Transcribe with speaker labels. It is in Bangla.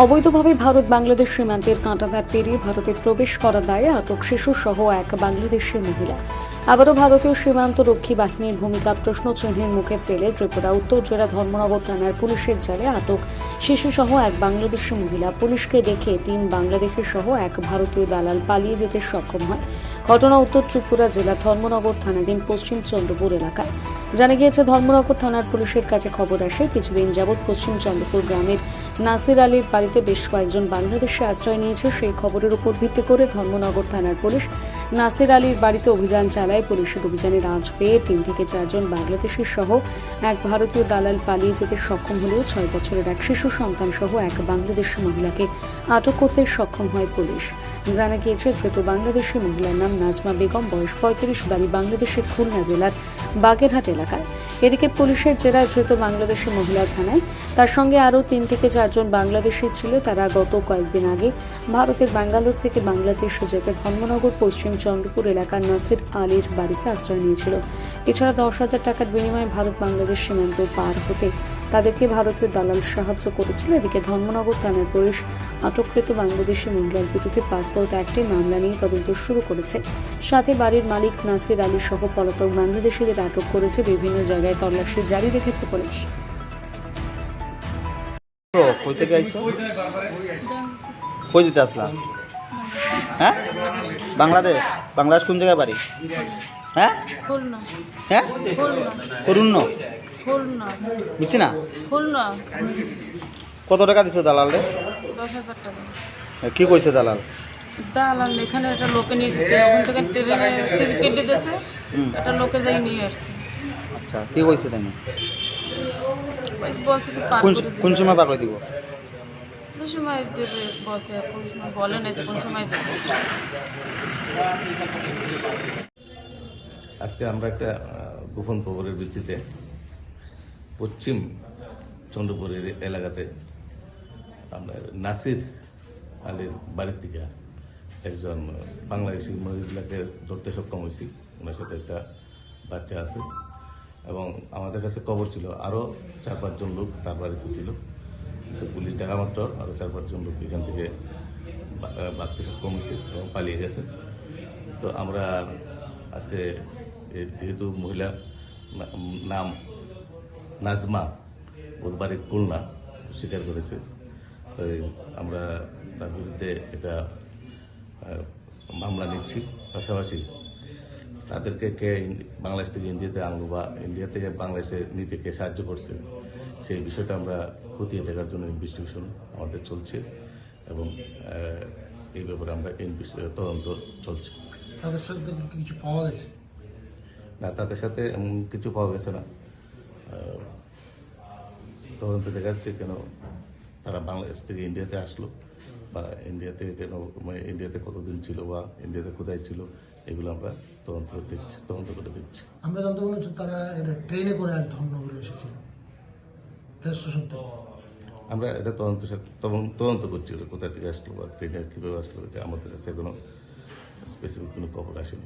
Speaker 1: অবৈধভাবে ভারত বাংলাদেশ সীমান্তের কাঁটাতার পেরিয়ে ভারতে প্রবেশ করার দায়ে আটক শিশু সহ এক বাংলাদেশি মহিলা। আবারও ভারতীয় সীমান্ত রক্ষী বাহিনীর ভূমিকা প্রশ্ন চিহ্নের মুখে ফেলে ত্রিপুরা, উত্তর জেলা ধর্মনগর থানার পুলিশের জালে আটক শিশু সহ এক বাংলাদেশি মহিলা। পুলিশকে দেখে তিন বাংলাদেশি সহ এক ভারতীয় দালাল পালিয়ে যেতে সক্ষম হয় ঘটনা উত্তর ত্রিপুরা জেলা ধর্মনগর থানাধীন পশ্চিম চন্দ্রপুর এলাকায়। জানা গিয়েছে, ধর্মনগর থানার পুলিশের কাছে খবর আসে, কিছুদিন যাবৎ পশ্চিম চন্দ্রপুর গ্রামের নাসির আলীর বাড়িতে বেশ কয়েকজন বাংলাদেশে আশ্রয় নিয়েছে। সেই খবরের উপর ভিত্তি করে ধর্মনগর থানার পুলিশ নাসির আলীর বাড়িতে অভিযান চালায়। পুলিশের অভিযানে রাজ পেয়ে তিন থেকে চারজন বাংলাদেশি সহ এক ভারতীয় দালাল পালিয়ে যেতে সক্ষম হলেও ছয় বছরের এক শিশু সন্তান সহ এক বাংলাদেশি মহিলাকে আটক করতে সক্ষম হয় পুলিশ। জানা গিয়েছে, ধৃত বাংলাদেশি মহিলার নাম নাজমা বেগম, বয়স পঁয়ত্রিশ, বাড়ি বাংলাদেশের খুলনা জেলার বাগেরহাট এলাকায়। এদিকে পুলিশের জেরায় ধৃত বাংলাদেশি মহিলা জানায়, তার সঙ্গে আরও তিন থেকে চারজন বাংলাদেশি ছিল। তারা গত কয়েকদিন আগে ভারতের ব্যাঙ্গালোর থেকে বাংলাদেশ যেতে ধর্মনগর, পশ্চিম চন্দ্রপুর এলাকার নাসির আলীর বাড়িতে আশ্রয় নিয়েছিল। এছাড়া দশ হাজার টাকার বিনিময়ে ভারত বাংলাদেশ সীমান্ত পার হতে তাদেরকে ভারতীয় দালাল সাহায্য করেছিল। এদিকে ধর্মনগর থানার পুলিশ আটককৃত বাংলাদেশি মহিলার বিরুদ্ধে পাসপোর্ট অ্যাক্টে মামলা নিয়ে তদন্ত শুরু করেছে। সাথে বাড়ির মালিক নাসির আলী সহ পলাতক বাংলাদেশিদের আটক করেছে বিভিন্ন জায়গায় তল্লাশি জারি রেখেছে পুলিশ।
Speaker 2: হ্যাঁ? বাংলাদেশ? বাংলাদেশ কোন জায়গায় বাড়ি? হ্যাঁ? হ্যাঁ?
Speaker 3: খুলনা।
Speaker 2: বুঝছি না? কত টাকা দিছো দালালে কি কইছে দালাল?
Speaker 3: দালাল এখানে একটা লোকে ওখান থেকে ট্রেনে টিকিট কেটে দিয়েছে। একটা লোকে যাই নিয়ে আসছে।
Speaker 2: আচ্ছা কি কইছে তাই
Speaker 3: পার
Speaker 2: কোন
Speaker 3: করে
Speaker 2: সময় পাকড়ে দিব?
Speaker 3: কোন সময় দেবে বলছে কোন সময় বলে না যে কোন সময় দেবে।
Speaker 4: আজকে আমরা একটা গোপন খবরের ভিত্তিতে পশ্চিম চন্দ্রপুরের এলাকাতে আমরা নাসির আলীর বাড়ির থেকে একজন বাংলাদেশি মহিলাকে ধরতে সক্ষম হয়েছি। ওনার সাথে একটা বাচ্চা আছে এবং আমাদের কাছে খবর ছিল আরও চার পাঁচজন লোক তার বাড়িতে ছিল। তো পুলিশ দেখা মাত্র আরও চার পাঁচজন লোক এখান থেকে বাঁচতে সক্ষম হয়েছে এবং পালিয়ে গেছে। তো আমরা আজকে যেহেতু মহিলা নাম নাজমা ওর বাড়ি খুলনা স্বীকার করেছে। তো এই আমরা তার বিরুদ্ধে এটা মামলা নিচ্ছি। পাশাপাশি তাদেরকে কে বাংলাদেশ থেকে ইন্ডিয়াতে আনলো বা ইন্ডিয়া থেকে বাংলাদেশে নিতে কে সাহায্য করছে, সেই বিষয়টা আমরা খতিয়ে দেখার জন্য ইনভেস্টিগেশন আমাদের চলছে এবং এই ব্যাপারে আমরা তদন্ত চলছে।
Speaker 5: তাদের সাথে কিছু পাওয়া গেছে?
Speaker 4: না তাদের সাথে এমন কিছু পাওয়া গেছে না। তদন্ত দেখা যাচ্ছে কেন তারা বাংলাদেশ থেকে ইন্ডিয়াতে আসলো বা ইন্ডিয়া থেকে কেন মানে ইন্ডিয়াতে কতদিন ছিল বা ইন্ডিয়াতে কোথায় ছিল এগুলো আমরা তদন্ত করে দেখছি তদন্ত করে দেখছি।
Speaker 5: আমরা জানতে পারলাম তারা এটা ট্রেনে করে আজ ধর্মনগরে এসেছিল। স্টেশন
Speaker 4: আমরা এটা তদন্ত সা- তদন্ত- করছি ওরা কোথা থেকে আসলো বা ট্রেনে কীভাবে আসলো এটা আমাদের কাছে কোনো স্পেসিফিক কোনো খবর আসেনি।